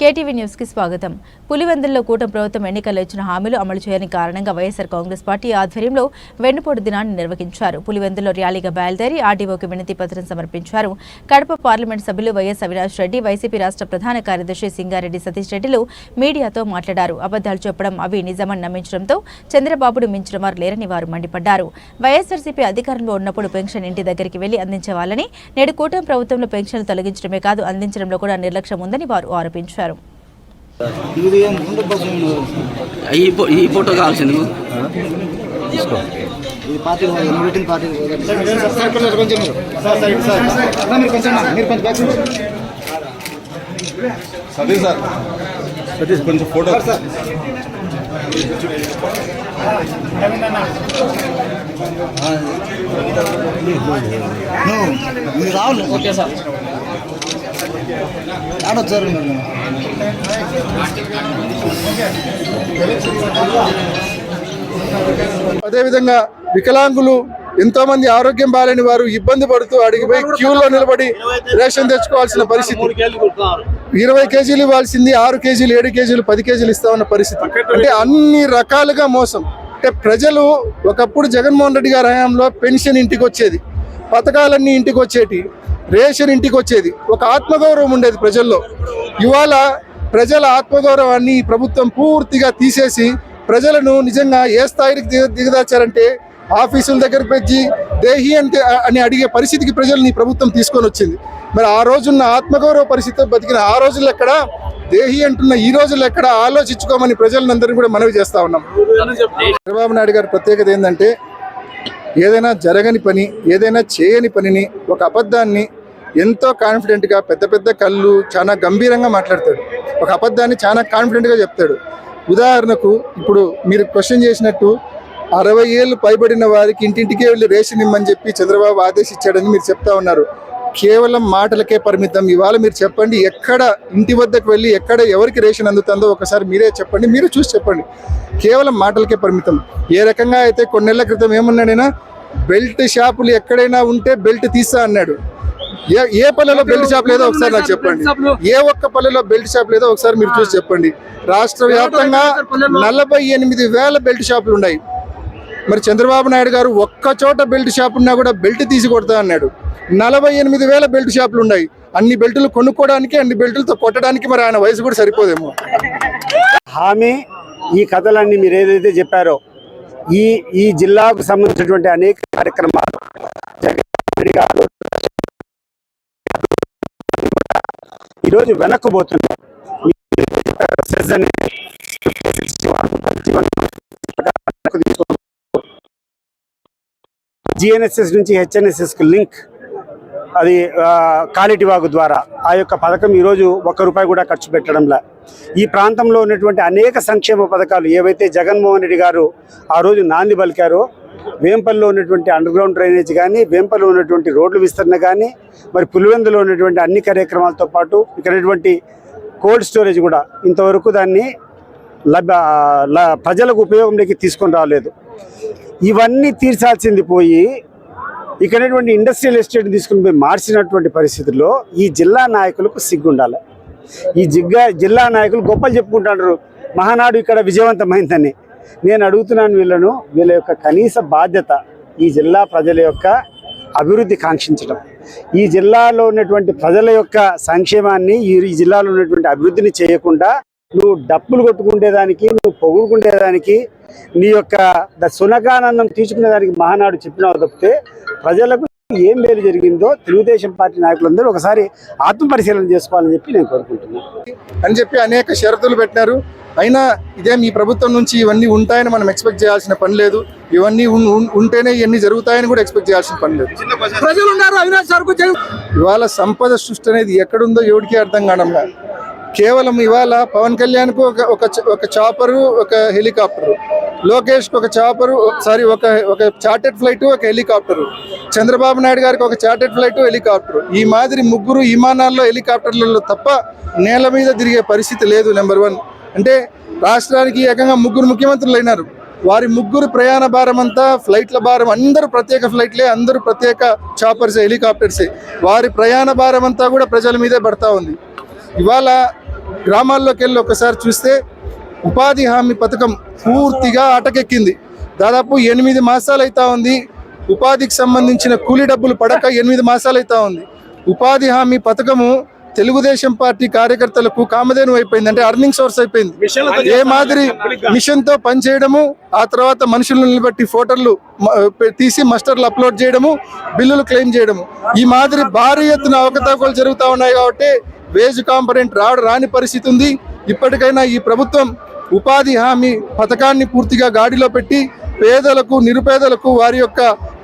KTV న్యూస్కి స్వాగతం. పులివెందుల్లో కూటమి ప్రభుత్వం ఎన్నికల్లో ఇచ్చిన హామీలు అమలు చేయని కారణంగా వైఎస్ఆర్ కాంగ్రెస్ పార్టీ ఆధ్వర్యంలో వెన్నుపోటు దినాన్ని నిర్వహించారు. పులివెందుల్లో ర్యాలీగా బయలుదేరి ఆర్డీఓకి వినతి పత్రం సమర్పించారు. కడప పార్లమెంట్ సభ్యులు వైఎస్ అవినాష్ రెడ్డి వైసీపీ రాష్ట్ర ప్రధాన కార్యదర్శి సింగారెడ్డి సతీష్ రెడ్డిలు మీడియాతో మాట్లాడారు. అబద్దాలు చెప్పడం అవి నిజమని నమ్మించడంతో చంద్రబాబును మించిన వారు లేరని వారు మండిపడ్డారు. వైఎస్ఆర్సీపీ అధికారంలో ఉన్నప్పుడు పెన్షన్ ఇంటి దగ్గరికి వెళ్ళి అందించేవాళ్ళని నేడు కూటమి ప్రభుత్వంలో పెన్షన్లు తొలగించడమే కాదు అందించడంలో కూడా నిర్లక్ష్యం ఉందని వారు ఆరోపించారు. ఈ ఫోటో కావాల్సింది. సతీష్ సార్. సతీష్ కొంచెం ఫోటో. మీరు రావాలి ఓకే సార్. ఆడొచ్చారు అదేవిధంగా వికలాంగులు ఎంతోమంది ఆరోగ్యం బాలేని వారు ఇబ్బంది పడుతూ అడిగిపోయి క్యూలో నిలబడి రేషన్ తెచ్చుకోవాల్సిన పరిస్థితి. ఇరవై కేజీలు ఇవ్వాల్సింది ఆరు కేజీలు ఏడు కేజీలు పది కేజీలు ఇస్తామన్న పరిస్థితి. అంటే అన్ని రకాలుగా మోసం. అంటే ప్రజలు ఒకప్పుడు జగన్మోహన్ రెడ్డి గారి హయాంలో పెన్షన్ ఇంటికి వచ్చేది పథకాలన్నీ ఇంటికి వచ్చేటి రేషన్ ఇంటికి వచ్చేది. ఒక ఆత్మగౌరవం ఉండేది ప్రజల్లో. ఇవాళ ప్రజల ఆత్మగౌరవాన్ని ఈ ప్రభుత్వం పూర్తిగా తీసేసి ప్రజలను నిజంగా ఏ స్థాయికి దిగ దిగదాచారంటే ఆఫీసుల దగ్గరకు పెంచి దేహి అంటే అని అడిగే పరిస్థితికి ప్రజల్ని ఈ ప్రభుత్వం తీసుకొని వచ్చింది. మరి ఆ రోజున్న ఆత్మగౌరవ పరిస్థితితో బతికిన ఆ రోజుల్లో ఎక్కడ? దేహి అంటున్న ఈ రోజుల్లో ఎక్కడ? ఆలోచించుకోమని ప్రజలందరినీ కూడా మనవి చేస్తా ఉన్నాం. చంద్రబాబు నాయుడు గారి ప్రత్యేకత ఏంటంటే ఏదైనా జరగని పని ఏదైనా చేయని పనిని ఒక అబద్ధాన్ని ఎంతో కాన్ఫిడెంట్గా పెద్ద పెద్ద కళ్ళు చాలా గంభీరంగా మాట్లాడతాడు. ఒక అబద్ధాన్ని చాలా కాన్ఫిడెంట్గా చెప్తాడు. ఉదాహరణకు ఇప్పుడు మీరు క్వశ్చన్ చేసినట్టు అరవై ఏళ్ళు పైబడిన వారికి ఇంటింటికే వెళ్ళి రేషన్ ఇమ్మని చెప్పి చంద్రబాబు ఆదేశించాడని మీరు చెప్తా ఉన్నారు. కేవలం మాటలకే పరిమితం. ఇవాళ మీరు చెప్పండి ఎక్కడ ఇంటి వద్దకు వెళ్ళి ఎక్కడ ఎవరికి రేషన్ అందుతుందో ఒకసారి మీరే చెప్పండి మీరు చూసి చెప్పండి. కేవలం మాటలకే పరిమితం. ఏ రకంగా అయితే కొన్నేళ్ళ క్రితం ఏమన్నాడైనా బెల్ట్ షాపులు ఎక్కడైనా ఉంటే బెల్ట్ తీస్తా అన్నాడు. ఏ ఏ పల్లెలో బెల్ట్ షాప్ లేదో ఒకసారి నాకు చెప్పండి. ఏ ఒక్క పల్లెలో బెల్ట్ షాప్ లేదో ఒకసారి మీరు చూసి చెప్పండి. రాష్ట్ర వ్యాప్తంగా నలభై ఎనిమిది వేల బెల్ట్ షాపులు ఉన్నాయి. మరి చంద్రబాబు నాయుడు గారు ఒక్క చోట బెల్ట్ షాప్ ఉన్నా కూడా బెల్ట్ తీసి కొడతా అన్నాడు. నలభై ఎనిమిది వేల బెల్ట్ షాపులు ఉన్నాయి. అన్ని బెల్టులు కొనుక్కోవడానికి అన్ని బెల్టులతో కొట్టడానికి మరి ఆయన వయసు కూడా సరిపోదేమో. హామీ ఈ కథలన్నీ మీరు ఏదైతే చెప్పారో ఈ ఈ జిల్లాకు సంబంధించినటువంటి అనేక కార్యక్రమాలు ఈరోజు వెనక్కుపోతున్నారు జిఎన్ఎస్ఎస్ నుంచి హెచ్ఎన్ఎస్ఎస్కి లింక్. అది ఆ, కాలిటి వాగు ద్వారా. ఆ యొక్క పథకం ఈరోజు ఒక్క రూపాయి కూడా ఖర్చు పెట్టడంలా. ఈ ప్రాంతంలో ఉన్నటువంటి అనేక సంక్షేమ పథకాలు ఏవైతే జగన్మోహన్ రెడ్డి గారు ఆ రోజు నాంది పలికారో వేంపల్లిలో ఉన్నటువంటి అండర్గ్రౌండ్ డ్రైనేజ్ కానీ వేంపల్లిలో ఉన్నటువంటి రోడ్లు విస్తరణ కానీ మరి పులివెందులో ఉన్నటువంటి అన్ని కార్యక్రమాలతో పాటు ఇక్కడటువంటి కోల్డ్ స్టోరేజ్ కూడా ఇంతవరకు దాన్ని లభ్య ల- ప్రజలకు ఉపయోగంలోకి తీసుకొని రాలేదు. ఇవన్నీ తీర్చాల్సింది పోయి ఇక్కడటువంటి ఇండస్ట్రియల్ ఎస్టేట్ తీసుకుని పోయి మార్చినటువంటి పరిస్థితుల్లో ఈ జిల్లా నాయకులకు సిగ్గుండాలి. ఈ జిగ్గా జిల్లా నాయకులు గొప్పలు చెప్పుకుంటారు మహానాడు ఇక్కడ విజయవంతమైందని. నేను అడుగుతున్నాను వీళ్ళను వీళ్ళ యొక్క కనీస బాధ్యత ఈ జిల్లా ప్రజల యొక్క అభివృద్ధి కాంక్షించడం ఈ జిల్లాలో ఉన్నటువంటి ప్రజల యొక్క సంక్షేమాన్ని ఈ జిల్లాలో ఉన్నటువంటి అభివృద్ధిని చేయకుండా నువ్వు డప్పులు కొట్టుకునేదానికి నువ్వు పొగుడుకునేదానికి నీ యొక్క ద సునకానందం తీసుకునేదానికి మహానాడు చెప్పినావు తప్పితే ప్రజలకు ఏం మేలు జరిగిందో తెలుగుదేశం పార్టీ నాయకులందరూ ఒకసారి ఆత్మ పరిశీలన చేసుకోవాలని చెప్పి నేను కోరుకుంటున్నాను అని చెప్పి అనేక షరతులు పెట్టినారు. అయినా ఇదేం ఈ ప్రభుత్వం నుంచి ఇవన్నీ ఉంటాయని మనం ఎక్స్పెక్ట్ చేయాల్సిన పని లేదు. ఇవన్నీ ఉంటేనే ఇవన్నీ జరుగుతాయని కూడా ఎక్స్పెక్ట్ చేయాల్సిన పని లేదు. ఇవాళ సంపద సృష్టి అనేది ఎక్కడుందో ఎవరికి అర్థం కావడంలా కేవలం ఇవాళ పవన్ కళ్యాణ్కు ఒక ఒక ఒక చాపరు ఒక హెలికాప్టరు. లోకేష్కి ఒక చాపరు సారీ ఒక ఒక చార్టెడ్ ఫ్లైట్ ఒక హెలికాప్టరు. చంద్రబాబు నాయుడు గారికి ఒక చార్టెడ్ ఫ్లైట్ హెలికాప్టర్. ఈ మాదిరి ముగ్గురు విమానాల్లో హెలికాప్టర్లలో తప్ప నేల మీద తిరిగే పరిస్థితి లేదు నెంబర్ వన్. అంటే రాష్ట్రానికి ఏకంగా ముగ్గురు ముఖ్యమంత్రులు అయినారు. వారి ముగ్గురు ప్రయాణ భారం అంతా ఫ్లైట్ల భారం అందరూ ప్రత్యేక ఫ్లైట్లే అందరూ ప్రత్యేక చాపర్సే హెలికాప్టర్సే. వారి ప్రయాణ భారం అంతా కూడా ప్రజల మీదే పడతా ఉంది. ఇవాళ గ్రామాల్లోకి వెళ్ళి ఒకసారి చూస్తే ఉపాధి హామీ పథకం పూర్తిగా అటకెక్కింది. దాదాపు ఎనిమిది మాసాలు అవుతా ఉంది. ఉపాధికి సంబంధించిన కూలీ డబ్బులు పడక ఎనిమిది మాసాలు అవుతా ఉంది. ఉపాధి హామీ పథకము తెలుగుదేశం పార్టీ కార్యకర్తలకు కామధేను అయిపోయింది అంటే అర్నింగ్ సోర్స్ అయిపోయింది. ఏ మాదిరి మిషన్తో పనిచేయడము ఆ తర్వాత మనుషులను నిలబెట్టి ఫోటోలు తీసి మస్టర్లు అప్లోడ్ చేయడము బిల్లులు క్లెయిమ్ చేయడము. ఈ మాదిరి భారీ ఎత్తున అవకతవకలు జరుగుతూ ఉన్నాయి కాబట్టి వేజ్ కాంపరెంట్ రాడు రాని పరిస్థితి ఉంది. ఇప్పటికైనా ఈ ప్రభుత్వం ఉపాధి హామీ పథకాన్ని పూర్తిగా గాడిలో పెట్టి పేదలకు నిరుపేదలకు వారి యొక్క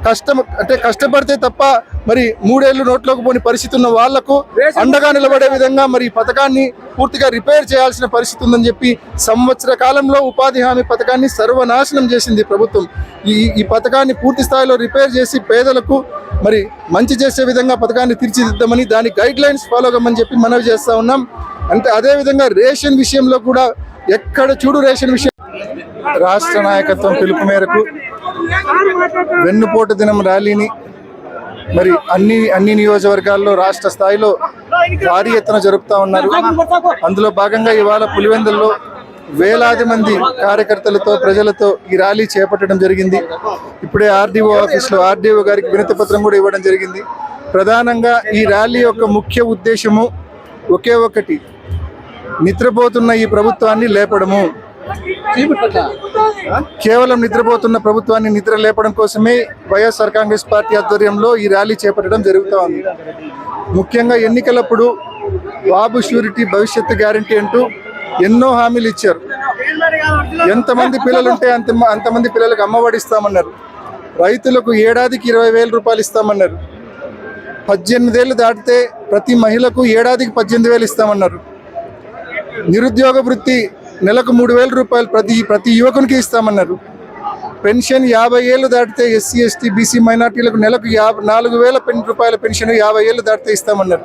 కష్టం అంటే కష్టపడితే తప్ప మరి మూడేళ్ళు నోట్లోకి పోని పరిస్థితి ఉన్న వాళ్ళకు అండగా నిలబడే విధంగా మరి ఈ పథకాన్ని పూర్తిగా రిపేర్ చేయాల్సిన పరిస్థితి ఉందని చెప్పి సంవత్సర కాలంలో ఉపాధి హామీ పథకాన్ని సర్వనాశనం చేసింది ప్రభుత్వం. ఈ ఈ పథకాన్ని పూర్తి స్థాయిలో రిపేర్ చేసి పేదలకు మరి మంచి చేసే విధంగా పథకాన్ని తీర్చిదిద్దామని దాని గైడ్ లైన్స్ ఫాలో కమ్మని చెప్పి మనవి చేస్తా ఉన్నాం. అంటే అదేవిధంగా రేషన్ విషయంలో కూడా ఎక్కడ చూడు రేషన్ విషయం. రాష్ట్ర నాయకత్వం పిలుపు మేరకు వెన్నుపోటు దినం ర్యాలీని మరి అన్ని అన్ని నియోజకవర్గాల్లో రాష్ట్ర స్థాయిలో భారీ ఎత్తున జరుపుతా ఉన్నారు. అందులో భాగంగా ఇవాళ పులివెందుల్లో వేలాది మంది కార్యకర్తలతో ప్రజలతో ఈ ర్యాలీ చేపట్టడం జరిగింది. ఇప్పుడే ఆర్డీఓ ఆఫీస్లో ఆర్డీఓ గారికి వినతి పత్రం కూడా ఇవ్వడం జరిగింది. ప్రధానంగా ఈ ర్యాలీ యొక్క ముఖ్య ఉద్దేశము ఒకే ఒకటి నిద్రపోతున్న ఈ ప్రభుత్వాన్ని లేపడము. కేవలం నిద్రపోతున్న ప్రభుత్వాన్ని నిద్ర లేపడం కోసమే వైఎస్ఆర్ కాంగ్రెస్ పార్టీ ఆధ్వర్యంలో ఈ ర్యాలీ చేపట్టడం జరుగుతూ ఉంది. ముఖ్యంగా ఎన్నికలప్పుడు బాబు షూరిటీ భవిష్యత్తు గ్యారంటీ అంటూ ఎన్నో హామీలు ఇచ్చారు. ఎంతమంది పిల్లలు ఉంటే అంత అంతమంది పిల్లలకు అమ్మఒడి ఇస్తామన్నారు రైతులకు ఏడాదికి ఇరవై వేల రూపాయలు ఇస్తామన్నారు. పద్దెనిమిదేళ్ళు దాటితే ప్రతి మహిళకు ఏడాదికి పద్దెనిమిది వేలు ఇస్తామన్నారు. నిరుద్యోగ వృత్తి నెలకు మూడు వేల రూపాయలు ప్రతి ప్రతి యువకునికి ఇస్తామన్నారు. పెన్షన్ యాభై ఏళ్ళు దాటితే ఎస్సీ ఎస్టీ బీసీ మైనార్టీలకు నెలకు యాభై నాలుగు వేల రూపాయల పెన్షన్ యాభై ఏళ్ళు దాటితే ఇస్తామన్నారు.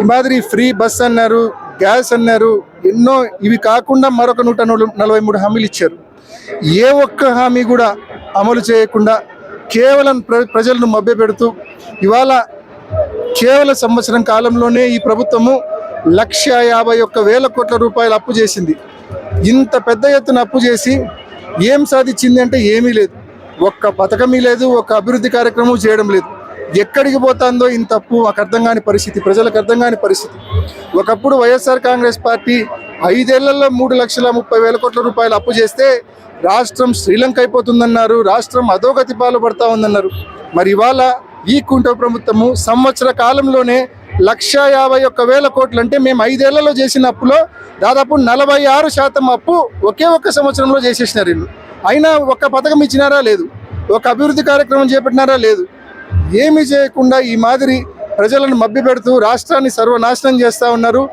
ఈ మాదిరి ఫ్రీ బస్ అన్నారు గ్యాస్ అన్నారు ఎన్నో ఇవి కాకుండా మరొక నూట నలభై మూడు హామీలు ఇచ్చారు. ఏ ఒక్క హామీ కూడా అమలు చేయకుండా కేవలం ప్ర ప్రజలను మభ్యపెడుతూ ఇవాళ కేవల సంవత్సరం కాలంలోనే ఈ ప్రభుత్వము లక్ష యాభై ఒక్క వేల కోట్ల రూపాయలు అప్పు చేసింది. ఇంత పెద్ద ఎత్తున అప్పు చేసి ఏం సాధించింది అంటే ఏమీ లేదు. ఒక్క పథకమీ లేదు ఒక్క అభివృద్ధి కార్యక్రమం చేయడం లేదు. ఎక్కడికి పోతుందో ఇంత అప్పు మాకు అర్థం కాని పరిస్థితి ప్రజలకు అర్థం కాని పరిస్థితి. ఒకప్పుడు వైఎస్ఆర్ కాంగ్రెస్ పార్టీ ఐదేళ్ళలో మూడు లక్షల ముప్పై వేల కోట్ల రూపాయలు అప్పు చేస్తే రాష్ట్రం శ్రీలంక అయిపోతుందన్నారు రాష్ట్రం అధోగతి పాలు పడతా ఉందన్నారు. మరి ఇవాళ ఈ కుంట ప్రభుత్వము సంవత్సర కాలంలోనే లక్ష యాభై ఒక్క వేల కోట్లు అంటే మేము ఐదేళ్ళలో చేసిన అప్పులో దాదాపు నలభై ఆరు శాతం అప్పు ఒకే ఒక్క సంవత్సరంలో చేసేసినారు వీళ్ళు. అయినా ఒక్క పథకం ఇచ్చినారా లేదు. ఒక అభివృద్ధి కార్యక్రమం చేపట్టినారా లేదు. ఏమీ చేయకుండా ఈ మాదిరి ప్రజలను మభ్యపెడుతూ రాష్ట్రాన్ని సర్వనాశనం చేస్తూ ఉన్నారు.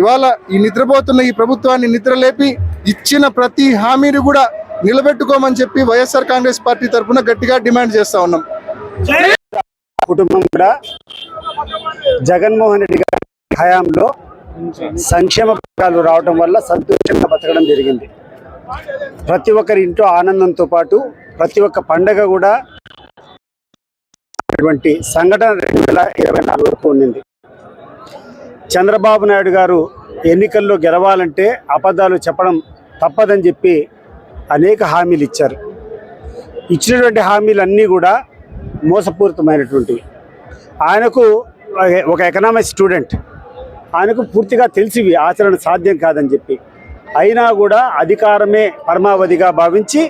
ఇవాళ ఈ నిద్రపోతున్న ఈ ప్రభుత్వాన్ని నిద్రలేపి ఇచ్చిన ప్రతి హామీని కూడా నిలబెట్టుకోమని చెప్పి వైఎస్ఆర్ కాంగ్రెస్ పార్టీ తరఫున గట్టిగా డిమాండ్ చేస్తా ఉన్నాం. కుటుంబం కూడా జగన్మోహన్ రెడ్డి గారి హయాంలో సంక్షేమ పథకాలు రావడం వల్ల సంతోషంగా బతకడం జరిగింది. ప్రతి ఒక్కరి ఇంట్లో ఆనందంతో పాటు ప్రతి ఒక్క పండగ కూడా అటువంటి సంఘటన రెండు వేల ఇరవై నాలుగు వరకు ఉండింది. చంద్రబాబు నాయుడు గారు ఎన్నికల్లో గెలవాలంటే అబద్ధాలు చెప్పడం తప్పదని చెప్పి అనేక హామీలు ఇచ్చారు. ఇచ్చినటువంటి హామీలన్నీ కూడా మోసపూరితమైనటువంటివి ఆయనకు ఒక ఎకనామిక్స్ స్టూడెంట్ ఆయనకు పూర్తిగా తెలిసివి ఆచరణ సాధ్యం కాదని చెప్పి. అయినా కూడా అధికారమే పరమావధిగా భావించి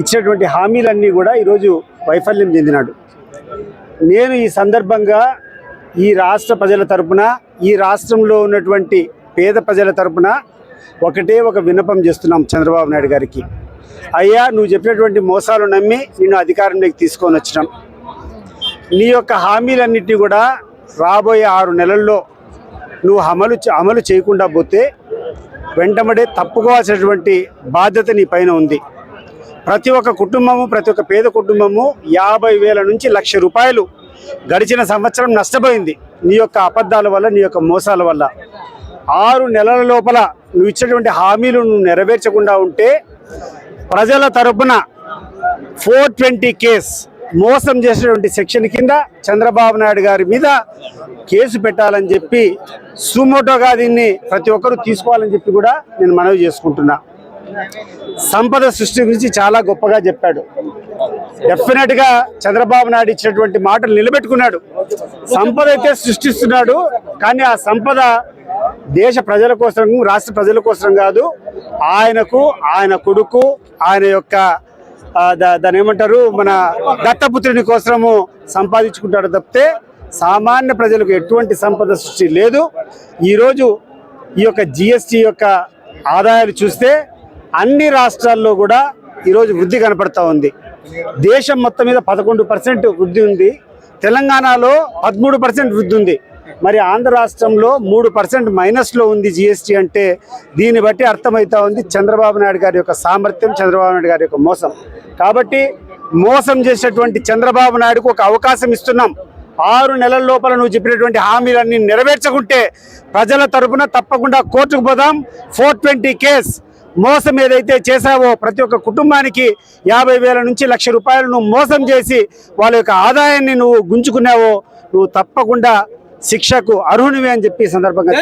ఇచ్చినటువంటి హామీలన్నీ కూడా ఈరోజు వైఫల్యం చెందినాడు. నేను ఈ సందర్భంగా ఈ రాష్ట్ర ప్రజల తరపున ఈ రాష్ట్రంలో ఉన్నటువంటి పేద ప్రజల తరపున ఒకటే ఒక విన్నపం చేస్తున్నాం చంద్రబాబు నాయుడు గారికి. అయ్యా నువ్వు చెప్పినటువంటి మోసాలు నమ్మి నిన్ను అధికారంలోకి తీసుకొని వచ్చినాం. నీ యొక్క హామీలన్నింటినీ కూడా రాబోయే ఆరు నెలల్లో నువ్వు అమలు అమలు చేయకుండా పోతే వెంటబడే తప్పుకోవాల్సినటువంటి బాధ్యత నీ పైన ఉంది. ప్రతి ఒక్క కుటుంబము ప్రతి ఒక్క పేద కుటుంబము యాభై వేల నుంచి లక్ష రూపాయలు గడిచిన సంవత్సరం నష్టపోయింది. నీ యొక్క అబద్ధాల వల్ల నీ యొక్క మోసాల వల్ల. ఆరు నెలల లోపల నువ్వు ఇచ్చినటువంటి హామీలు నువ్వు నెరవేర్చకుండా ఉంటే ప్రజల తరపున ఫోర్ ట్వంటీ కేస్ మోసం చేసినటువంటి సెక్షన్ కింద చంద్రబాబు నాయుడు గారి మీద కేసు పెట్టాలని చెప్పి సుమోటోగా దీన్ని ప్రతి ఒక్కరూ తీసుకోవాలని చెప్పి కూడా నేను మనవి చేసుకుంటున్నా. సంపద సృష్టి గురించి చాలా గొప్పగా చెప్పాడు. డెఫినెట్గా చంద్రబాబు నాయుడు ఇచ్చినటువంటి మాటలు నిలబెట్టుకున్నాడు. సంపద అయితే సృష్టిస్తున్నాడు కానీ ఆ సంపద దేశ ప్రజల కోసం రాష్ట్ర ప్రజల కోసం కాదు ఆయనకు ఆయన కొడుకు ఆయన యొక్క దాని దా- ఏమంటారు? మన దత్తపుత్రుని కోసము సంపాదించుకుంటాడు తప్పితే సామాన్య ప్రజలకు ఎటువంటి సంపద సృష్టి లేదు. ఈరోజు ఈ యొక్క జిఎస్టి యొక్క ఆదాయాలు చూస్తే అన్ని రాష్ట్రాల్లో కూడా ఈరోజు వృద్ధి కనపడతా ఉంది. దేశం మొత్తం మీద పదకొండు పర్సెంట్ వృద్ధి ఉంది. తెలంగాణలో పదమూడు పర్సెంట్ వృద్ధి ఉంది. మరి ఆంధ్ర రాష్ట్రంలో మూడు పర్సెంట్ మైనస్లో ఉంది జిఎస్టీ అంటే దీన్ని బట్టి అర్థమవుతా ఉంది చంద్రబాబు నాయుడు గారి యొక్క సామర్థ్యం చంద్రబాబు నాయుడు గారి యొక్క మోసం. కాబట్టి మోసం చేసేటువంటి చంద్రబాబు నాయుడుకు ఒక అవకాశం ఇస్తున్నాం. ఆరు నెలల లోపల నువ్వు చెప్పినటువంటి హామీలన్నీ నెరవేర్చకుంటే ప్రజల తరపున తప్పకుండా కోర్టుకు పోదాం. ఫోర్ ట్వంటీ కేస్ మోసం ఏదైతే చేశావో ప్రతి ఒక్క కుటుంబానికి యాభై వేల నుంచి లక్ష రూపాయలు నువ్వు మోసం చేసి వాళ్ళ యొక్క ఆదాయాన్ని నువ్వు గుంజుకున్నావో నువ్వు తప్పకుండా శిక్షకు అర్హునివి అని చెప్పి సందర్భంగా.